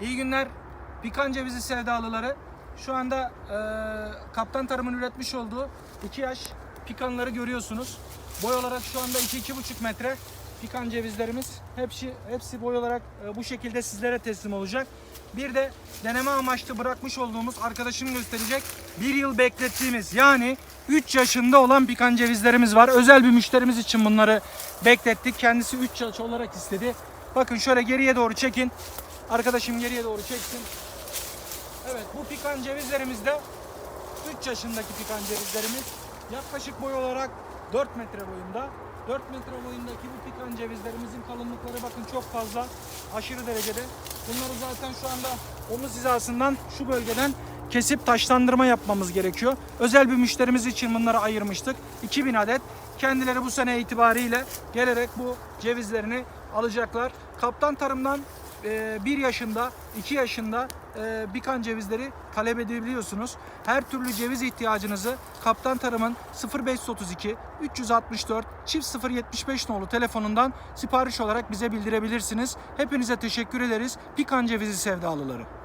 İyi günler. Pikan cevizi sevdalıları. Şu anda e, Kaptan Tarım'ın üretmiş olduğu 2 yaş pikanları görüyorsunuz. Boy olarak şu anda 2-2,5 metre pikan cevizlerimiz. Hepsi, hepsi boy olarak e, bu şekilde sizlere teslim olacak. Bir de deneme amaçlı bırakmış olduğumuz arkadaşım gösterecek. Bir yıl beklettiğimiz yani 3 yaşında olan pikan cevizlerimiz var. Özel bir müşterimiz için bunları beklettik. Kendisi 3 yaş olarak istedi. Bakın şöyle geriye doğru çekin. Arkadaşım geriye doğru çeksin. Evet bu pikan cevizlerimizde 3 yaşındaki pikan cevizlerimiz yaklaşık boy olarak 4 metre boyunda. 4 metre boyundaki bu pikan cevizlerimizin kalınlıkları bakın çok fazla aşırı derecede. Bunları zaten şu anda omuz hizasından şu bölgeden kesip taşlandırma yapmamız gerekiyor. Özel bir müşterimiz için bunları ayırmıştık. 2000 adet. Kendileri bu sene itibariyle gelerek bu cevizlerini alacaklar. Kaptan Tarım'dan 1 yaşında, 2 yaşında e, bikan cevizleri talep edebiliyorsunuz. Her türlü ceviz ihtiyacınızı Kaptan Tarım'ın 0532 364 çift 075 nolu telefonundan sipariş olarak bize bildirebilirsiniz. Hepinize teşekkür ederiz. Pikan cevizi sevdalıları.